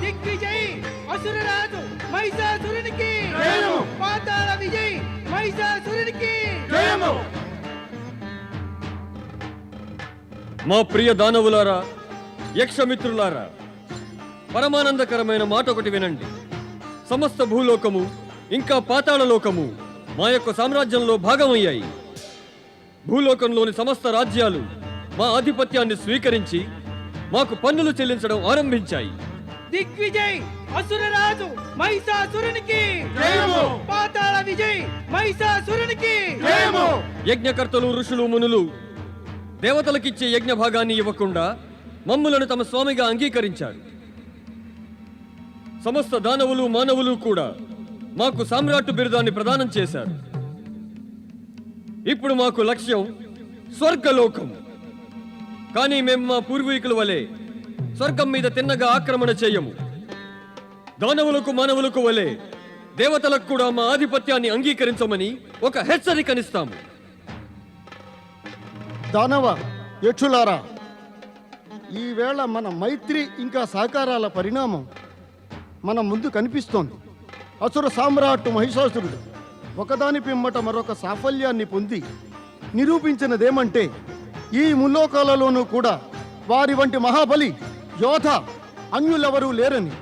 దిగ్విజయ్! అసురరాజు! మహిషాసురునికి! పాతాళ విజయ్! మహిషాసురునికి! మా ప్రియ దానవులారా యక్షమిత్రులారా పరమానందకరమైన మాట ఒకటి వినండి. సమస్త భూలోకము ఇంకా పాతాళ లోకము మా యొక్క సామ్రాజ్యంలో భాగమయ్యాయి. భూలోకంలోని సమస్త రాజ్యాలు మా ఆధిపత్యాన్ని స్వీకరించి మాకు పన్నులు చెల్లించడం ఆరంభించాయి. దిగ్విజయ్ అసురరాజు మహిషాసురునికి జయము! పాతాళ విజయ్ మహిషాసురునికి జయము. యజ్ఞకర్తలు ఋషులు మునులు దేవతలకిచ్చే యజ్ఞ భాగాన్ని ఇవ్వకుండా మమ్ములను తమ స్వామిగా అంగీకరించారు. సమస్త దానవులు మానవులు కూడా మాకు సామ్రాట్టు బిరుదాన్ని ప్రదానం చేశారు. ఇప్పుడు మాకు లక్ష్యం స్వర్గలోకం. కానీ మేము మా పూర్వీకుల వలె స్వర్గం మీద తిన్నగా ఆక్రమణ చేయము. దానవులకు మానవులకు వలె దేవతలకు కూడా మా ఆధిపత్యాన్ని అంగీకరించమని ఒక హెచ్చరికనిస్తాము. దానవ యక్షులారా ఈవేళ మన మైత్రి ఇంకా సహకారాల పరిణామం మన ముందు కనిపిస్తోంది. అసుర సామ్రాట్ మహిషాసురుడు ఒకదాని పిమ్మట మరొక సాఫల్యాన్ని పొంది నిరూపించినదేమంటే ఈ ముల్లోకాలలోనూ కూడా వారి వంటి మహాబలి యోధ అన్యులెవరూ లేరని.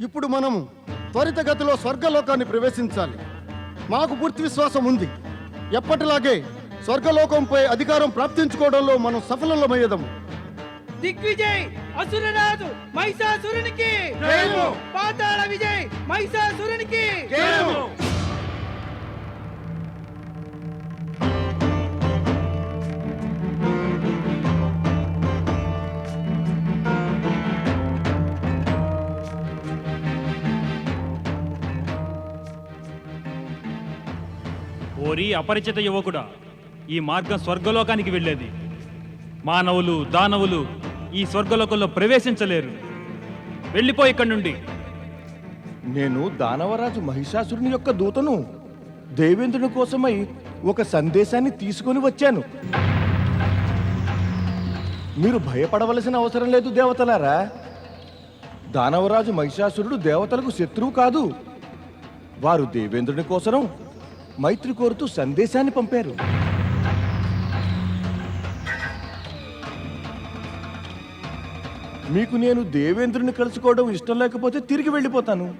ఇప్పుడు మనము త్వరితగతిలో స్వర్గలోకాన్ని ప్రవేశించాలి. మాకు పూర్తి విశ్వాసం ఉంది. ఎప్పటిలాగే స్వర్గలోకంపై అధికారం ప్రాప్తించుకోవడంలో మనం సఫలమయ్యేదము. దిగ్విజయ్ అసురరాజు మహిషాసురునికి జయము! పాతాళ విజయ్ మహిషాసురునికి ఓరి అపరిచిత యువకుడా ఈ మార్గం స్వర్గలోకానికి వెళ్ళేది. మానవులు దానవులు ఈ స్వర్గలోకంలో ప్రవేశించలేరు. వెళ్ళిపో ఇక్కడి నుండి. నేను దానవరాజు మహిషాసురుని యొక్క దూతను దేవేంద్రుని కోసమై ఒక సందేశాన్ని తీసుకొని వచ్చాను. మీరు భయపడవలసిన అవసరం లేదు దేవతలారా. దానవరాజు మహిషాసురుడు దేవతలకు శత్రువు కాదు. వారు దేవేంద్రుని కోసం మైత్రి కోరుతూ సందేశాన్ని పంపారు. మీకు నేను దేవేంద్రుని కలుసుకోవడం ఇష్టం లేకపోతే తిరిగి వెళ్ళిపోతాను.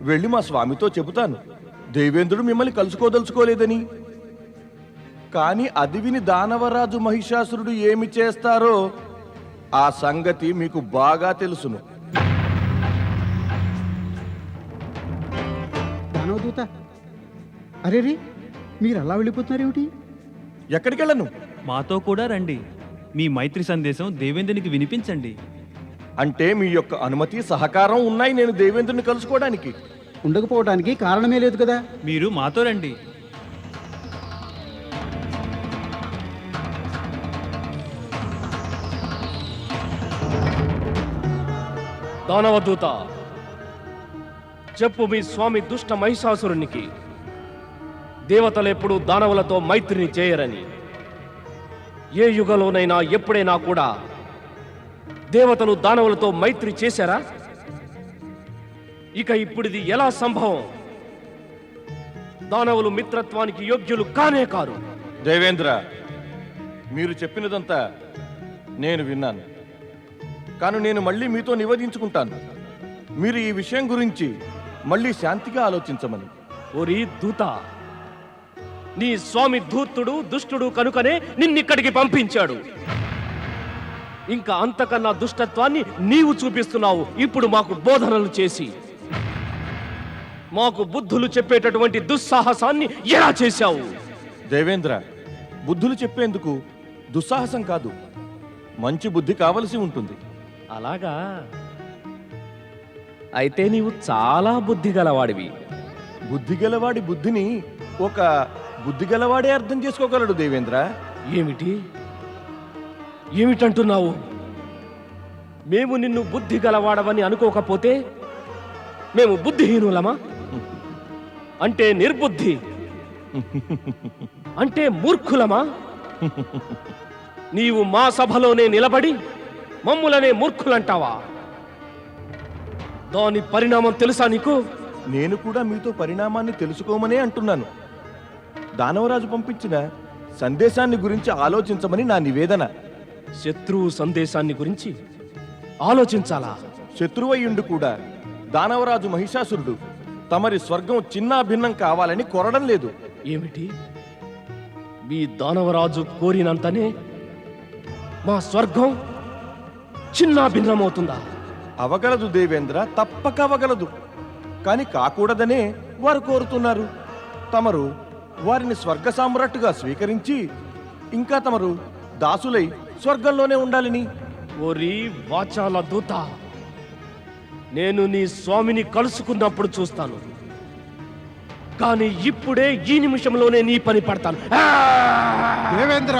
వెళ్ళి మా స్వామితో చెబుతాను. దేవేంద్రుడు మిమ్మల్ని కలుసుకోదలుచుకోలేదని. కానీ అది విని దానవరాజు మహిషాసురుడు ఏమి చేస్తారో ఆ సంగతి మీకు బాగా తెలుసును. దానవదూత అరే రే మీరు అలా వెళ్ళిపోతున్నారేమిటి? ఎక్కడికి వెళ్ళను మాతో కూడా రండి. మీ మైత్రి సందేశం దేవేంద్రునికి వినిపించండి. అంటే మీ యొక్క అనుమతి సహకారం ఉన్నాయి నేను దేవేంద్రుని కలుసుకోవడానికి. ఉండకపోవడానికి కారణమే లేదు కదా. మీరు మాతో రండి. దానవదూత చెప్పు మీ స్వామి దుష్ట మహిషాసురునికి. దేవతలు ఎప్పుడు దానవులతో మైత్రిని చేయరని. ఏ యుగంలోనైనా ఎప్పుడైనా కూడా దేవతలు దానవులతో మైత్రి చేశారా? ఇక ఇప్పుడిది ఎలా సంభవం? దానవులు మిత్రత్వానికి యోగ్యులు కానే కారు. దేవేంద్ర మీరు చెప్పినదంతా నేను విన్నాను. కానీ నేను మళ్ళీ మీతో నివేదించుకుంటాను. మీరు ఈ విషయం గురించి మళ్ళీ శాంతిగా ఆలోచించమని. ఓరి దూత! నీ స్వామి ధూర్తుడు దుష్టుడు కనుకనే నిన్నిక్కడికి పంపించాడు. ఇంకా అంతకన్నా దుష్టత్వాన్ని నీవు చూపిస్తున్నావు. ఇప్పుడు మాకు బోధనలు చేసి. మాకు బుద్ధులు చెప్పేటటువంటి దుస్సాహసాన్ని ఎలా చేశావు? దేవేంద్ర బుద్ధులు చెప్పేందుకు దుస్సాహసం కాదు మంచి బుద్ధి కావలసి ఉంటుంది. అలాగా? అయితే నీవు చాలా బుద్ధి గలవాడివి. బుద్ధి గలవాడి బుద్ధిని ఒక బుద్ధి గలవాడే అర్థం చేసుకోగలడు దేవేంద్ర. ఏమిటి? ఏమిటంటున్నావు? మేము నిన్ను బుద్ధి గలవాడవని అనుకోకపోతే మేము బుద్ధిహీనులమా? అంటే నిర్బుద్ధి. అంటే మూర్ఖులమా? నీవు మా సభలోనే నిలబడి మమ్ములనే మూర్ఖులంటావా? దాని పరిణామం తెలుసా నీకు? నేను కూడా మీతో పరిణామాన్ని తెలుసుకోమనే అంటున్నాను. దానవరాజు పంపించిన సందేశాన్ని గురించి ఆలోచించమని నా నివేదన. శత్రువు సందేశాన్ని గురించి ఆలోచించాలా? శత్రువయ్యుండు కూడా దానవరాజు మహిషాసురుడు తమరి స్వర్గం చిన్నా భిన్నం కావాలని కోరడం లేదు. ఏమిటి? మీ దానవరాజు కోరినంతనే మా స్వర్గం చిన్న భిన్నమవుతుందా అవగలదు దేవేంద్ర తప్పక అవగలదు. కాని కాకూడదనే వారు కోరుతున్నారు. తమరు వారిని స్వర్గ సామ్రాట్టుగా స్వీకరించి ఇంకా తమరు దాసులై స్వర్గంలోనే ఉండాలని. ఓరి వాచాల దూత నేను నీ స్వామిని కలుసుకున్నప్పుడు చూస్తాను. కానీ ఇప్పుడే ఈ నిమిషంలోనే నీ పని పడతాను! దేవేంద్ర!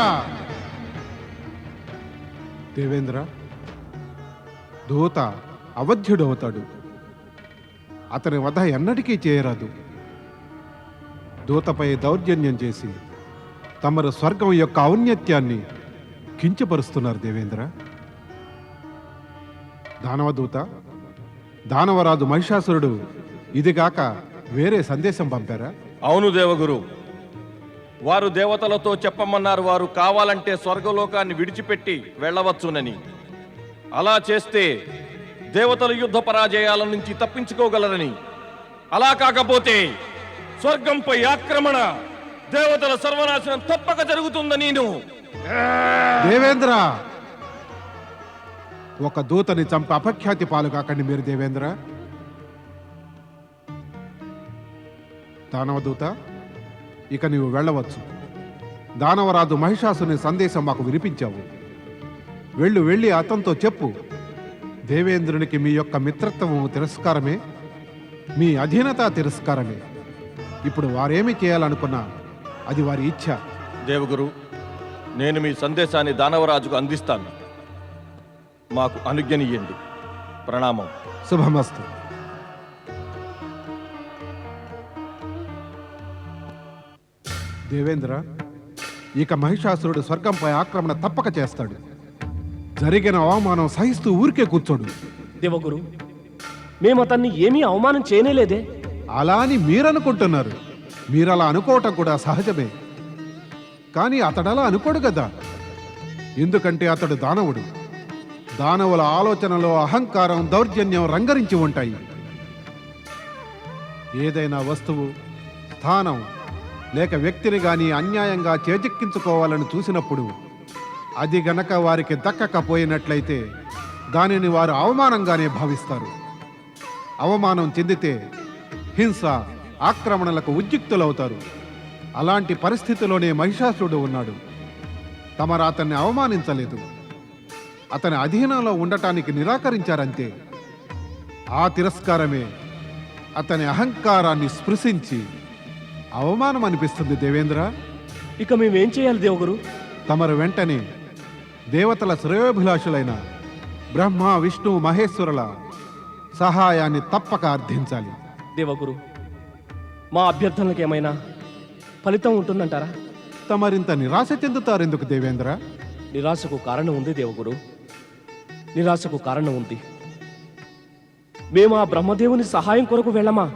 దేవేంద్ర దూత అవధ్యుడవుతాడు. అతని వధ ఎన్నటికీ చేయరాదు. దూతపై దౌర్జన్యం చేసి తమరు స్వర్గం యొక్క ఔన్నత్యాన్ని కించపరుస్తున్నారు దేవేంద్ర. దానవదూత దానవరాజు మహిషాసురుడు ఇదిగాక వేరే సందేశం పంపారా? అవును దేవగురు. వారు దేవతలతో చెప్పమన్నారు వారు కావాలంటే స్వర్గలోకాన్ని విడిచిపెట్టి వెళ్ళవచ్చునని. అలా చేస్తే దేవతల యుద్ధ పరాజయాల నుంచి తప్పించుకోగలరని. అలా కాకపోతే స్వర్గంపై ఆక్రమణ దేవతల సర్వనాశనం తప్పక జరుగుతుంది నేను? దేవేంద్ర! ఒక దూతని చంప అపఖ్యాతి పాలు కాకండి మీరు దేవేంద్ర. దానవ దూత ఇక నీవు వెళ్ళవచ్చు. దానవరాజు మహిషాసుని సందేశం మాకు వినిపించావు. వెళ్ళు వెళ్ళి అతనితో చెప్పు. దేవేంద్రునికి మీ యొక్క మిత్రత్వము తిరస్కారమే మీ అధీనత తిరస్కారమే. ఇప్పుడు వారేమి చేయాలనుకున్నా అది వారి ఇచ్ఛ. దేవగురు నేను మీ సందేశాన్ని దానవరాజుకు అందిస్తాను. మాకు అనుజ్ఞనియ్యండి ప్రణామం. శుభమస్తు. దేవేంద్ర ఇక మహిషాసురుడు స్వర్గంపై ఆక్రమణ తప్పక చేస్తాడు. జరిగిన అవమానం సహిస్తూ ఊరికే కూర్చోడు. దేవగురు మేము అతన్ని ఏమీ అవమానం చేయనేలేదే అలా అని మీరనుకుంటున్నారు. మీరలా అనుకోవటం కూడా సహజమే. కానీ అతడలా అనుకోడు కదా. ఎందుకంటే అతడు దానవుడు. దానవుల ఆలోచనలో అహంకారం దౌర్జన్యం రంగరించి ఉంటాయి. ఏదైనా వస్తువు స్థానం లేక వ్యక్తిని కానీ అన్యాయంగా చేజిక్కించుకోవాలని చూసినప్పుడు అది గనక వారికి దక్కకపోయినట్లయితే దానిని వారు అవమానంగానే భావిస్తారు. అవమానం చెందితే హింస ఆక్రమణలకు ఉద్యుక్తులవుతారు. అలాంటి పరిస్థితిలోనే మహిషాసురుడు ఉన్నాడు. తమరు అతన్ని అవమానించలేదు. అతని అధీనంలో ఉండటానికి నిరాకరించారంతే. ఆ తిరస్కారమే అతని అహంకారాన్ని స్పృశించి అవమానం అనిపిస్తుంది దేవేంద్ర. ఇక మేమేం చేయాలి దేవగురు? తమరు వెంటనే దేవతల శ్రేయోభిలాషులైన బ్రహ్మ విష్ణు మహేశ్వరుల సహాయాన్ని తప్పక అర్థించాలి. దేవగురు మా అభ్యర్థనలకు ఏమైనా ఫలితం ఉంటుందంటారా? తమరింత నిరాశ చెందుతారెందుకు దేవేంద్ర? నిరాశకు కారణం ఉంది దేవగురు. నిరాశకు కారణం ఉంది. మేము ఆ బ్రహ్మదేవుని సహాయం కొరకు వెళ్ళమా?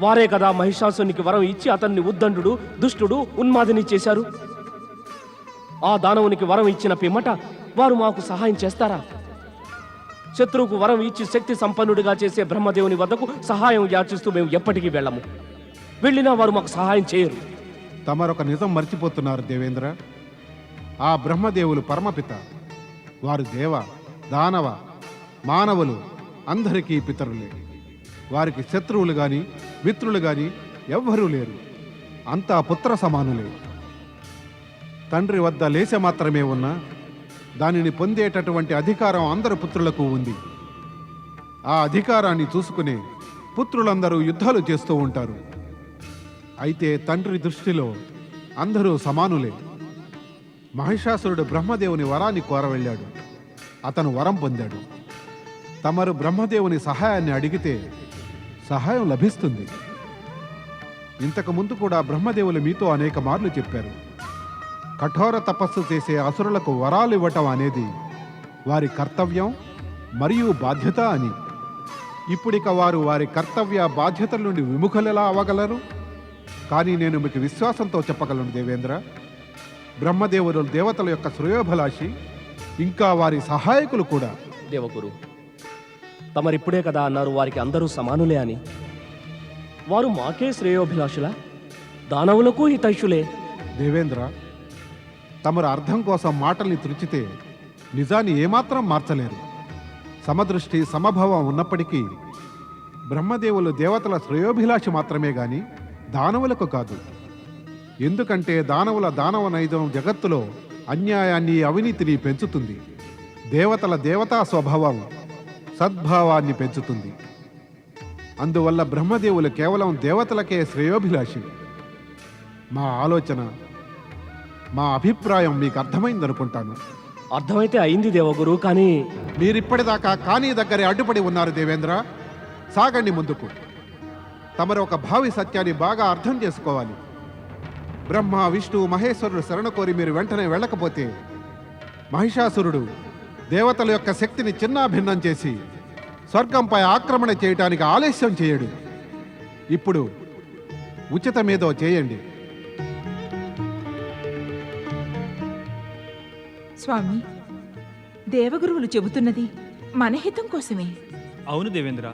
వారే కదా మహిషాసునికి వరం ఇచ్చి అతన్ని ఉద్దండు దుష్టుడు ఉన్మాదిని చేశారు. ఆ దానవునికి వరం ఇచ్చిన పిమ్మట వారు మాకు సహాయం చేస్తారా? శత్రువుకు వరం ఇచ్చి శక్తి సంపన్నుడిగా చేసే బ్రహ్మదేవుని వద్దకు సహాయం యాచిస్తూ మేము ఎప్పటికీ వెళ్ళము. వెళ్ళినా వారు మాకు సహాయం చేయరు. తమరొక నిజం మర్చిపోతున్నారు దేవేంద్ర. ఆ బ్రహ్మదేవులు పరమపిత. వారు దేవ దానవ మానవులు అందరికీ పితరులే. వారికి శత్రువులు గాని మిత్రులు గాని ఎవ్వరూ లేరు. అంతా పుత్ర సమానులే. తండ్రి వద్ద లేచ మాత్రమే ఉన్నా దానిని పొందేటటువంటి అధికారం అందరు పుత్రులకు ఉంది. ఆ అధికారాన్ని చూసుకునే పుత్రులందరూ యుద్ధాలు చేస్తూ ఉంటారు. అయితే తండ్రి దృష్టిలో అందరూ సమానులే. మహిషాసురుడు బ్రహ్మదేవుని వరాన్ని కోరవెళ్ళాడు. అతను వరం పొందాడు. తమరు బ్రహ్మదేవుని సహాయాన్ని అడిగితే సహాయం లభిస్తుంది. ఇంతకు ముందు కూడా బ్రహ్మదేవులు మీతో అనేక మార్లు చెప్పారు. కఠోర తపస్సు చేసే అసురులకు వరాలు ఇవ్వటం అనేది వారి కర్తవ్యం మరియు బాధ్యత అని. ఇప్పుడిక వారు వారి కర్తవ్య బాధ్యతల నుండి విముఖులెలా అవ్వగలరు? కానీ నేను మీకు విశ్వాసంతో చెప్పగలను దేవేంద్ర. బ్రహ్మదేవుడు దేవతల యొక్క శ్రేయోభిలాషి ఇంకా వారి సహాయకులు కూడా. దేవగురు తమరిప్పుడే కదా అన్నారు వారికి అందరూ సమానులే అని. వారు మాకే శ్రేయోభిలాషుల? దానవులకు హితైషులే? దేవేంద్ర తమరు అర్థం కోసం మాటల్ని తృచితే నిజాన్ని ఏమాత్రం మార్చలేరు. సమదృష్టి సమభావం ఉన్నప్పటికీ బ్రహ్మదేవులు దేవతల శ్రేయోభిలాషి మాత్రమే గాని దానవులకు కాదు. ఎందుకంటే దానవుల దానవ నైజం జగత్తులో అన్యాయాన్ని అవినీతిని పెంచుతుంది. దేవతల దేవతా స్వభావం సద్భావాన్ని పెంచుతుంది. అందువల్ల బ్రహ్మదేవులు కేవలం దేవతలకే శ్రేయోభిలాషి. మా ఆలోచన మా అభిప్రాయం మీకు అర్థమైందనుకుంటాను. అర్థమైతే అయింది దేవగురు కానీ మీరిప్పటిదాకా కానీ దగ్గరే అడ్డుపడి ఉన్నారు దేవేంద్ర. సాగండి ముందుకు. తమరు ఒక భావి సత్యాన్ని బాగా అర్థం చేసుకోవాలి. బ్రహ్మ విష్ణు మహేశ్వరుడు శరణ కోరి మీరు వెంటనే వెళ్ళకపోతే మహిషాసురుడు దేవతల యొక్క శక్తిని చిన్నాభిన్నం చేసి స్వర్గంపై ఆక్రమణ చేయటానికి ఆలస్యం చేయడు. ఇప్పుడు ఉచితమేదో చేయండి. స్వామి దేవగురువులు చెబుతున్నది మన హితం కోసమే. అవును దేవేంద్ర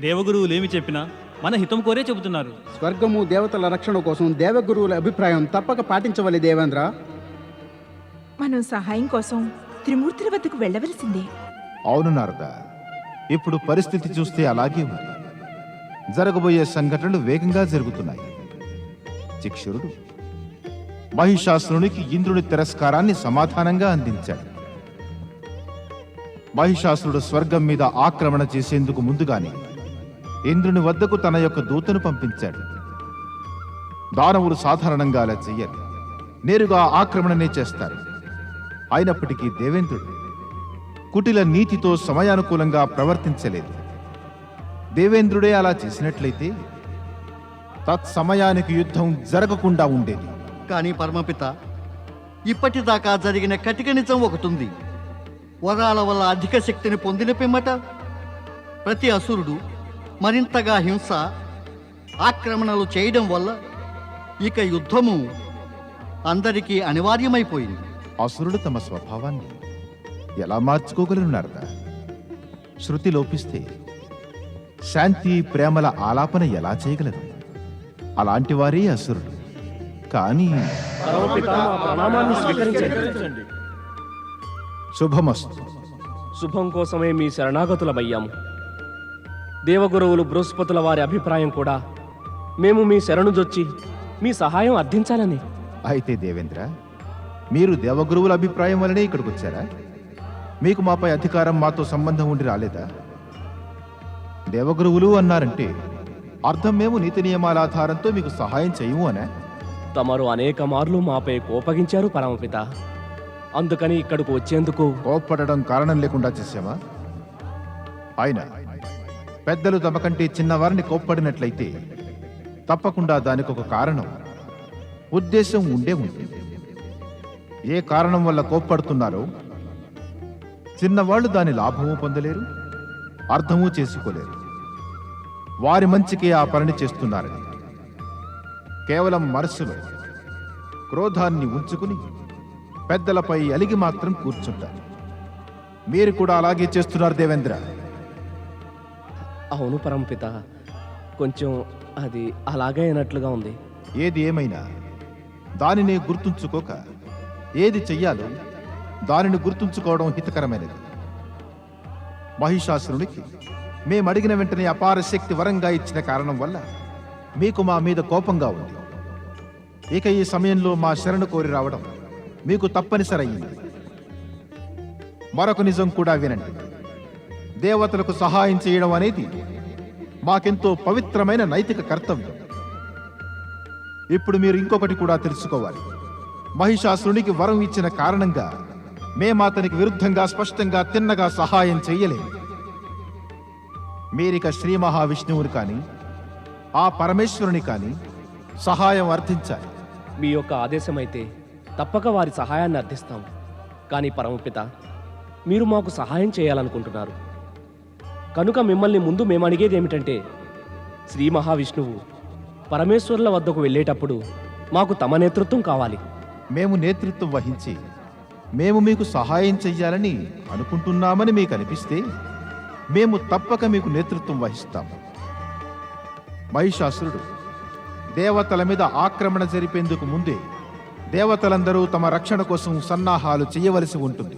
దేవగురువులు ఏమి చెప్పినా మన హితం కోరే చెబుతున్నారు. స్వర్గము దేవతల రక్షణ కోసం దేవగురువుల అభిప్రాయం తప్పక పాటించవలే దేవేంద్ర. మనం సహాయం కోసం త్రిమూర్తుల వద్దకు వెళ్ళవలసిందే. అవును నారద ఇప్పుడు పరిస్థితి చూస్తే అలాగే ఉంది. జరగబోయే సంఘటనలు వేగంగా జరుగుతున్నాయి. చిక్షురుడు మహిషాసురునికి ఇంద్రుని తిరస్కారాన్ని సమాధానంగా అందించాడు. మహిషాసురుడు స్వర్గం మీద ఆక్రమణ చేసేందుకు ముందుగానే ఇంద్రుని వద్దకు తన యొక్క దూతను పంపించాడు. దానవులు సాధారణంగా అలా చెయ్యరు. నేరుగా ఆక్రమణనే చేస్తారు. అయినప్పటికీ దేవేంద్రుడు కుటిల నీతితో సమయానుకూలంగా ప్రవర్తించలేదు. దేవేంద్రుడే అలా చేసినట్లయితే తత్సమయానికి యుద్ధం జరగకుండా ఉండేది. కానీ పరమపిత ఇప్పటిదాకా జరిగిన కటిక నిజం ఒకటి ఉంది వరాల వల్ల అధిక శక్తిని పొందిన పిమ్మట ప్రతి అసురుడు మరింతగా హింస ఆక్రమణలు చేయడం వల్ల ఇక యుద్ధము అందరికీ అనివార్యమైపోయింది. అసురుడు తమ స్వభావాన్ని ఎలా మార్చుకోగలరు శృతి లోపిస్తే శాంతి ప్రేమల ఆలాపన ఎలా చేయగలరు అలాంటి వారే అసురుడు. కానీ స్వీకరించండి. శుభమస్తు. శుభం కోసమే మీ శరణాగతులమయ్యాము. దేవగురువులు బృహస్పతుల వారి అభిప్రాయం కూడా మేము మీ శరణుజొచ్చి మీ సహాయం అర్థించాలని. అయితే దేవేంద్ర మీరు దేవగురువుల అభిప్రాయం వల్లనే ఇక్కడికి వచ్చారా? మీకు మాపై అధికారం మాతో సంబంధం ఉండి రాలేదా? దేవగురువులు అన్నారంటే అర్థం మేము నీతి నియమాల ఆధారంతో మీకు సహాయం చేయము అనే తమరు అనేక మార్లు మాపై కోపగించారు పరమపిత. అందుకని ఇక్కడకు వచ్చేందుకు కోప్పడడం కారణం లేకుండా చేసామా ఆయన పెద్దలు తమ కంటే చిన్నవారిని కోప్పడినట్లయితే తప్పకుండా దానికి ఒక కారణం ఉద్దేశం ఉండే ఉంటుంది. ఏ కారణం వల్ల కోప్పడుతున్నారో చిన్నవాళ్ళు దాని లాభము పొందలేరు అర్థము చేసుకోలేరు. వారి మంచికి ఆ పనిని చేస్తున్నారని. కేవలం మనస్సులో క్రోధాన్ని ఉంచుకుని పెద్దలపై అలిగి మాత్రం కూర్చుంటారు. మీరు కూడా అలాగే చేస్తున్నారు దేవేంద్ర. అవును పరమపిత. కొంచెం అది అలాగే అయినట్లుగా ఉంది. ఏది ఏమైనా దానిని గుర్తుంచుకోక ఏది చెయ్యాలో దానిని గుర్తుంచుకోవడం హితకరమైనది. మహిషాసురునికి మేము అడిగిన వెంటనే అపార శక్తి వరంగా ఇచ్చిన కారణం వల్ల మీకు మా మీద కోపంగా ఉంది. ఇక ఈ సమయంలో మా శరణు కోరి రావడం మీకు తప్పనిసరి అయింది మరొక నిజం కూడా వినండి. దేవతలకు సహాయం చేయడం అనేది మాకెంతో పవిత్రమైన నైతిక కర్తవ్యం. ఇప్పుడు మీరు ఇంకొకటి కూడా తెలుసుకోవాలి. మహిషాసురునికి వరం ఇచ్చిన కారణంగా మేమాతనికి విరుద్ధంగా స్పష్టంగా తిన్నగా సహాయం చెయ్యలేము మీరిక శ్రీ మహావిష్ణువుని కానీ ఆ పరమేశ్వరుని కానీ సహాయం అర్థించాలి మీ యొక్క ఆదేశమైతే తప్పక వారి సహాయాన్ని అర్థిస్తాం. కానీ పరమపిత మీరు మాకు సహాయం చేయాలనుకుంటున్నారు. కనుక మిమ్మల్ని ముందు మేము అడిగేది ఏమిటంటే శ్రీ మహావిష్ణువు పరమేశ్వరుల వద్దకు వెళ్ళేటప్పుడు మాకు తమ నేతృత్వం కావాలి. మేము నేతృత్వం వహించి మేము మీకు సహాయం చెయ్యాలని అనుకుంటున్నామని మీకు అనిపిస్తే మేము తప్పక మీకు నేతృత్వం వహిస్తాము. మహిషాసురుడు. దేవతల మీద ఆక్రమణ జరిపేందుకు ముందే దేవతలందరూ తమ రక్షణ కోసం సన్నాహాలు చేయవలసి ఉంటుంది.